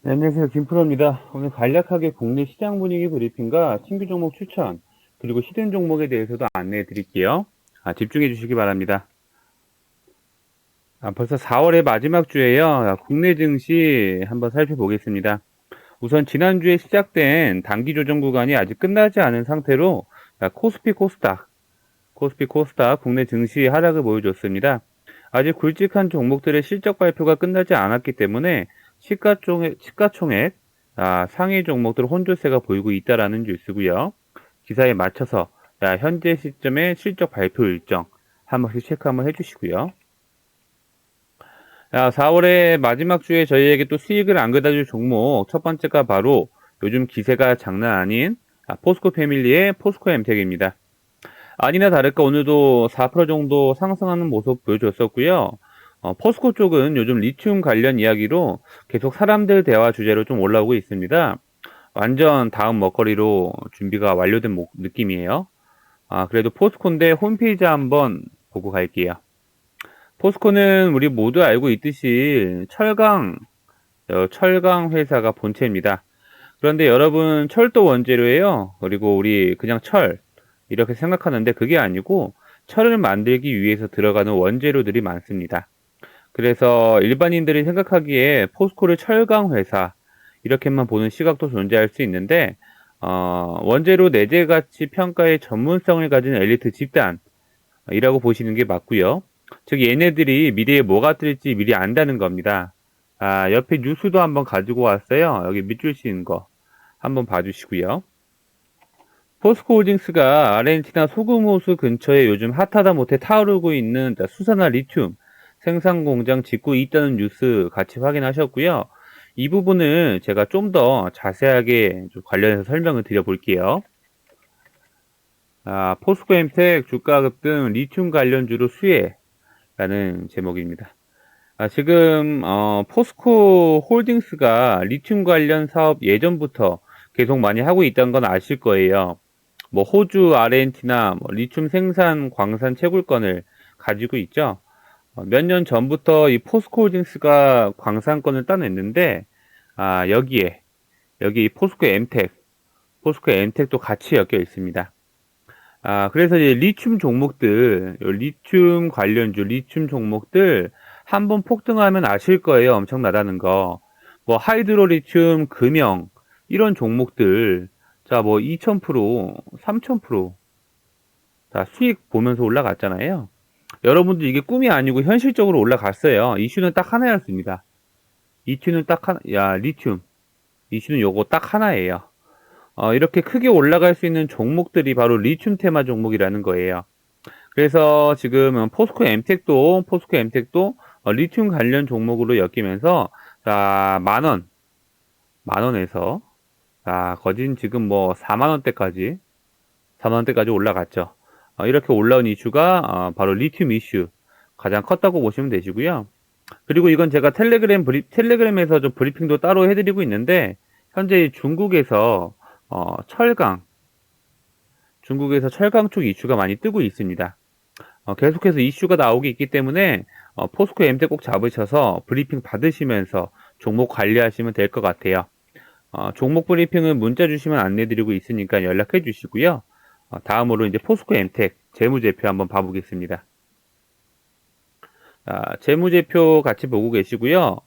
네, 안녕하세요. 김프로입니다. 오늘 간략하게 국내 시장 분위기 브리핑과 신규 종목 추천, 그리고 시든 종목에 대해서도 안내해 드릴게요. 아, 집중해 주시기 바랍니다. 아, 벌써 4월의 마지막 주에요. 아, 국내 증시 한번 살펴보겠습니다. 우선 지난주에 시작된 단기 조정 구간이 아직 끝나지 않은 상태로 아, 코스피 코스닥, 코스피 코스닥 국내 증시 하락을 보여줬습니다. 아직 굵직한 종목들의 실적 발표가 끝나지 않았기 때문에 시가총액, 시가총액 아, 상위 종목들 혼조세가 보이고 있다라는 뉴스고요. 기사에 맞춰서 야, 현재 시점의 실적 발표 일정 한 번씩 체크 한번 해주시고요. 야, 4월의 마지막 주에 저희에게 또 수익을 안겨다줄 종목 첫 번째가 바로 요즘 기세가 장난 아닌 아, 포스코 패밀리의 포스코 엠텍입니다. 아니나 다를까 오늘도 4% 정도 상승하는 모습 보여줬었고요. 어, 포스코 쪽은 요즘 리튬 관련 이야기로 계속 사람들 대화 주제로 좀 올라오고 있습니다. 완전 다음 먹거리로 준비가 완료된 모, 느낌이에요. 아, 그래도 포스코인데 홈페이지 한번 보고 갈게요. 포스코는 우리 모두 알고 있듯이 철강, 어, 철강 회사가 본체입니다. 그런데 여러분 철도 원재료예요. 그리고 우리 그냥 철 이렇게 생각하는데 그게 아니고 철을 만들기 위해서 들어가는 원재료들이 많습니다. 그래서 일반인들이 생각하기에 포스코를 철강 회사 이렇게만 보는 시각도 존재할 수 있는데 어, 원재료 내재 가치 평가의 전문성을 가진 엘리트 집단이라고 보시는 게 맞고요. 즉 얘네들이 미래에 뭐가 뜰지 미리 안다는 겁니다. 아, 옆에 뉴스도 한번 가지고 왔어요. 여기 밑줄 씌는 거 한번 봐주시고요. 포스코홀딩스가 아르헨티나 소금 호수 근처에 요즘 핫하다 못해 타오르고 있는 수산화 리튬 생산 공장 짓고 있다는 뉴스 같이 확인하셨고요. 이 부분을 제가 좀 더 자세하게 좀 관련해서 설명을 드려볼게요. 아, 포스코 엠텍 주가 급등 리튬 관련주로 수혜라는 제목입니다. 아, 지금 어, 포스코 홀딩스가 리튬 관련 사업 예전부터 계속 많이 하고 있다는 건 아실 거예요. 뭐 호주, 아르헨티나 뭐 리튬 생산 광산 채굴권을 가지고 있죠. 어, 몇년 전부터 이 포스코홀딩스가 광산권을 따냈는데 아, 여기에 여기 이 포스코 엠텍, 포스코 엠텍도 같이 엮여 있습니다. 아, 그래서 이제 리튬 종목들, 리튬 관련주, 리튬 종목들 한번 폭등하면 아실 거예요. 엄청나다는 거. 뭐 하이드로 리튬, 금형 이런 종목들 자, 뭐 2000%, 3000%. 자, 수익 보면서 올라갔잖아요. 여러분들 이게 꿈이 아니고 현실적으로 올라갔어요. 이슈는 딱 하나였습니다. 이슈는 딱 하나, 야, 리튬. 이슈는 요거 딱 하나예요. 어, 이렇게 크게 올라갈 수 있는 종목들이 바로 리튬 테마 종목이라는 거예요. 그래서 지금 포스코 엠텍도, 포스코 엠텍도 어, 리튬 관련 종목으로 엮이면서, 자, 만원, 만원에서 자, 거진 지금 뭐 4만원대까지, 4만원대까지 올라갔죠. 어, 이렇게 올라온 이슈가 어, 바로 리튬 이슈 가장 컸다고 보시면 되시고요. 그리고 이건 제가 텔레그램 브리, 텔레그램에서 좀 브리핑도 따로 해드리고 있는데 현재 중국에서 어, 철강 중국에서 철강 쪽 이슈가 많이 뜨고 있습니다. 어, 계속해서 이슈가 나오고 있기 때문에 어, 포스코 엠테 꼭 잡으셔서 브리핑 받으시면서 종목 관리하시면 될 것 같아요. 어, 종목 브리핑은 문자 주시면 안내드리고 있으니까 연락해 주시고요. 어, 다음으로 이제 포스코 엠텍 재무제표 한번 봐보겠습니다. 아, 재무제표 같이 보고 계시고요.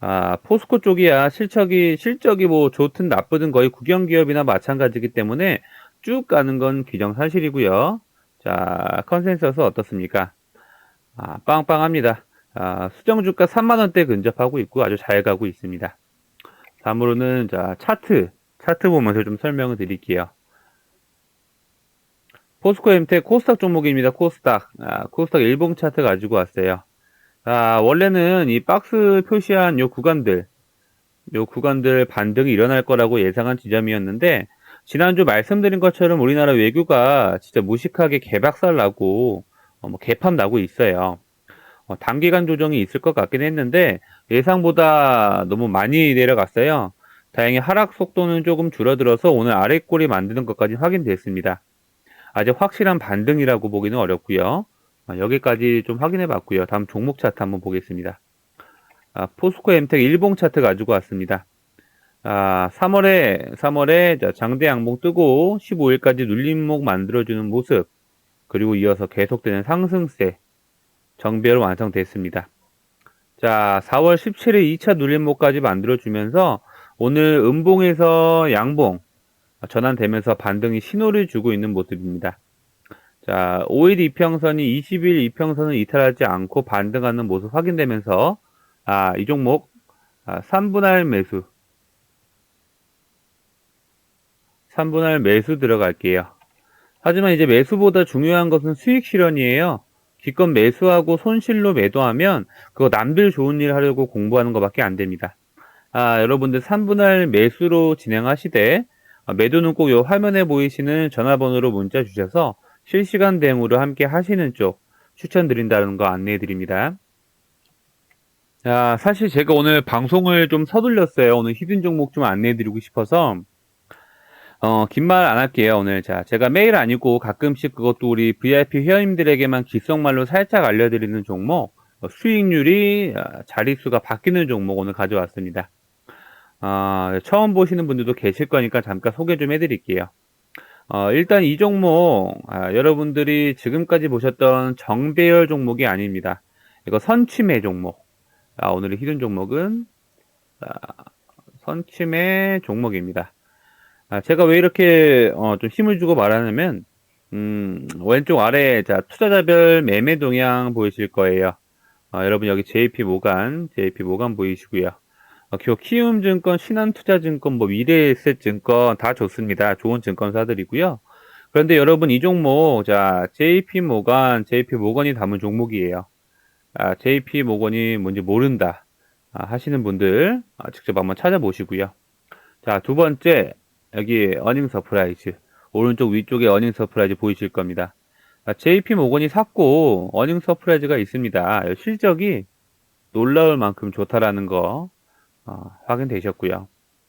아, 포스코 쪽이야 실적이 실적이 뭐 좋든 나쁘든 거의 국영 기업이나 마찬가지이기 때문에 쭉 가는 건 기정사실이고요. 자, 컨센서스 어떻습니까? 아, 빵빵합니다. 아, 수정 주가 3만 원대 근접하고 있고 아주 잘 가고 있습니다. 다음으로는 자 차트 차트 보면서 좀 설명을 드릴게요. 포스코 엠텍 코스닥 종목입니다. 코스닥 아, 코스닥 일봉 차트 가지고 왔어요. 아, 원래는 이 박스 표시한 요 구간들 요 구간들 반등이 일어날 거라고 예상한 지점이었는데 지난주 말씀드린 것처럼 우리나라 외교가 진짜 무식하게 개박살 나고 어, 뭐 개판 나고 있어요. 어, 단기간 조정이 있을 것 같긴 했는데 예상보다 너무 많이 내려갔어요. 다행히 하락 속도는 조금 줄어들어서 오늘 아래 꼬리 만드는 것까지 확인됐습니다. 아직 확실한 반등이라고 보기는 어렵고요. 아, 여기까지 좀 확인해 봤고요. 다음 종목 차트 한번 보겠습니다. 아, 포스코 엠텍 일봉 차트 가지고 왔습니다. 자, 3월에, 3월에 자, 장대 양봉 뜨고 15일까지 눌림목 만들어주는 모습, 그리고 이어서 계속되는 상승세, 정비로 완성됐습니다. 자, 4월 17일 2차 눌림목까지 만들어주면서 오늘 음봉에서 양봉 전환되면서 반등이 신호를 주고 있는 모습입니다. 자, 5일 이평선이 20일 이평선을 이탈하지 않고 반등하는 모습 확인되면서 아, 이 종목 아, 3분할 매수 3분할 매수 들어갈게요. 하지만 이제 매수보다 중요한 것은 수익 실현이에요. 기껏 매수하고 손실로 매도하면 그거 남들 좋은 일 하려고 공부하는 것밖에 안 됩니다. 아, 여러분들 3분할 매수로 진행하시되 아, 매도는 꼭 요 화면에 보이시는 전화번호로 문자 주셔서 실시간 대응으로 함께 하시는 쪽 추천드린다는 거 안내해 드립니다. 자, 사실 제가 오늘 방송을 좀 서둘렸어요. 오늘 히든 종목 좀 안내해 드리고 싶어서 어, 긴 말 안 할게요, 오늘. 자, 제가 매일 아니고 가끔씩 그것도 우리 VIP 회원님들에게만 기성말로 살짝 알려드리는 종목, 어, 수익률이 아, 자릿수가 바뀌는 종목 오늘 가져왔습니다. 어, 처음 보시는 분들도 계실 거니까 잠깐 소개 좀 해드릴게요. 어, 일단 이 종목, 아, 여러분들이 지금까지 보셨던 정배열 종목이 아닙니다. 이거 선취매 종목. 아, 오늘의 히든 종목은 아, 선취매 종목입니다. 아, 제가 왜 이렇게 어, 좀 힘을 주고 말하냐면 음, 왼쪽 아래 자 투자자별 매매 동향 보이실 거예요. 어, 여러분 여기 JP 모간, JP 모간 보이시고요. 어, 키움증권, 신한투자증권, 뭐 미래에셋증권 다 좋습니다. 좋은 증권사들이고요. 그런데 여러분 이 종목 자 JP 모간, JP 모건이 담은 종목이에요. 아, JP 모건이 뭔지 모른다 아, 하시는 분들 아, 직접 한번 찾아보시고요. 자 두 번째 여기 어닝 서프라이즈 오른쪽 위쪽에 어닝 서프라이즈 보이실 겁니다. JP 모건이 샀고 어닝 서프라이즈가 있습니다. 실적이 놀라울 만큼 좋다라는 거 어, 확인되셨고요.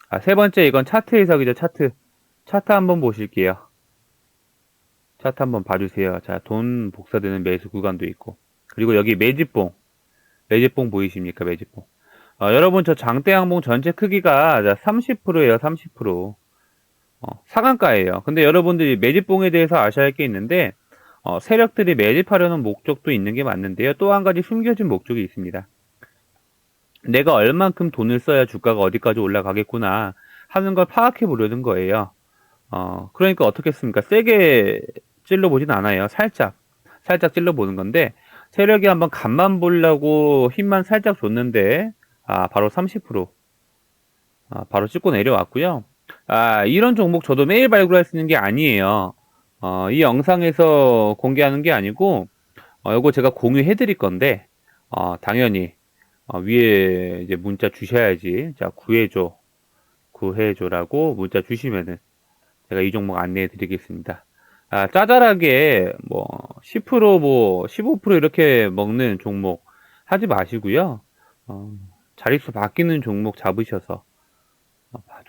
아, 세 번째 이건 차트 해석이죠. 차트 차트 한번 보실게요. 차트 한번 봐주세요. 자, 돈 복사되는 매수 구간도 있고 그리고 여기 매집봉 매집봉 보이십니까? 매집봉 어, 여러분 저 장대 양봉 전체 크기가 30%예요. 30% 어, 상한가예요. 근데 여러분들이 매집봉에 대해서 아셔야 할 게 있는데 어, 세력들이 매집하려는 목적도 있는 게 맞는데요. 또 한 가지 숨겨진 목적이 있습니다. 내가 얼만큼 돈을 써야 주가가 어디까지 올라가겠구나 하는 걸 파악해 보려는 거예요. 어, 그러니까 어떻겠습니까? 세게 찔러보진 않아요. 살짝, 살짝 찔러보는 건데, 세력이 한번 간만 보려고 힘만 살짝 줬는데, 아, 바로 30%. 아, 바로 찍고 내려왔고요. 아, 이런 종목 저도 매일 발굴할 수 있는 게 아니에요. 어, 이 영상에서 공개하는 게 아니고, 어, 요거 제가 공유해 드릴 건데, 어, 당연히, 어, 위에 이제 문자 주셔야지. 자, 구해줘. 구해줘라고 문자 주시면은 제가 이 종목 안내해 드리겠습니다. 아, 짜잘하게 뭐, 10% 뭐, 15% 이렇게 먹는 종목 하지 마시고요. 어, 자릿수 바뀌는 종목 잡으셔서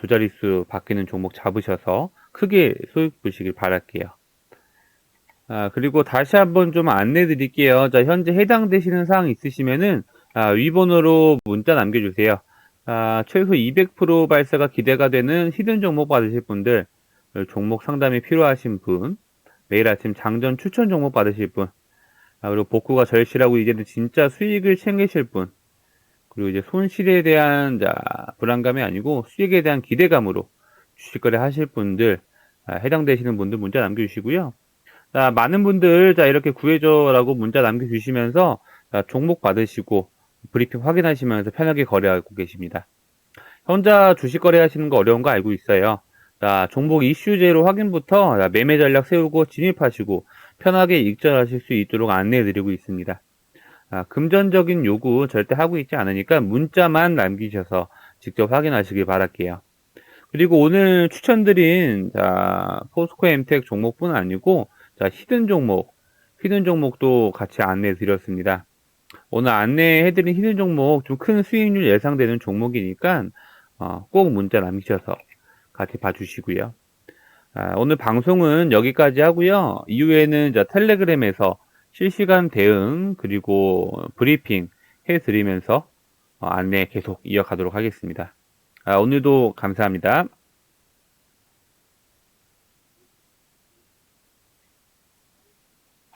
두 자릿수 바뀌는 종목 잡으셔서 크게 수익 보시길 바랄게요. 아, 그리고 다시 한번 좀 안내 드릴게요. 자, 현재 해당되시는 사항 있으시면은, 아, 위번호로 문자 남겨주세요. 아, 최소 200% 발사가 기대가 되는 히든 종목 받으실 분들, 종목 상담이 필요하신 분, 매일 아침 장전 추천 종목 받으실 분, 아, 그리고 복구가 절실하고 이제는 진짜 수익을 챙기실 분, 그리고 이제 손실에 대한 자, 불안감이 아니고 수익에 대한 기대감으로 주식 거래 하실 분들 아, 해당되시는 분들 문자 남겨주시고요. 자, 많은 분들 자 이렇게 구해줘라고 문자 남겨주시면서 자, 종목 받으시고 브리핑 확인하시면서 편하게 거래하고 계십니다. 혼자 주식 거래하시는 거 어려운 거 알고 있어요. 자, 종목 이슈제로 확인부터 자, 매매 전략 세우고 진입하시고 편하게 익절하실 수 있도록 안내해 드리고 있습니다. 아, 금전적인 요구 절대 하고 있지 않으니까 문자만 남기셔서 직접 확인하시길 바랄게요. 그리고 오늘 추천드린 자, 포스코 엠텍 종목뿐 아니고 자, 히든 종목, 히든 종목도 같이 안내해 드렸습니다. 오늘 안내해 드린 히든 종목 좀 큰 수익률 예상되는 종목이니까 어, 꼭 문자 남기셔서 같이 봐주시고요. 아, 오늘 방송은 여기까지 하고요. 이후에는 자, 텔레그램에서 실시간 대응 그리고 브리핑 해드리면서 어, 안내 계속 이어가도록 하겠습니다. 아, 오늘도 감사합니다.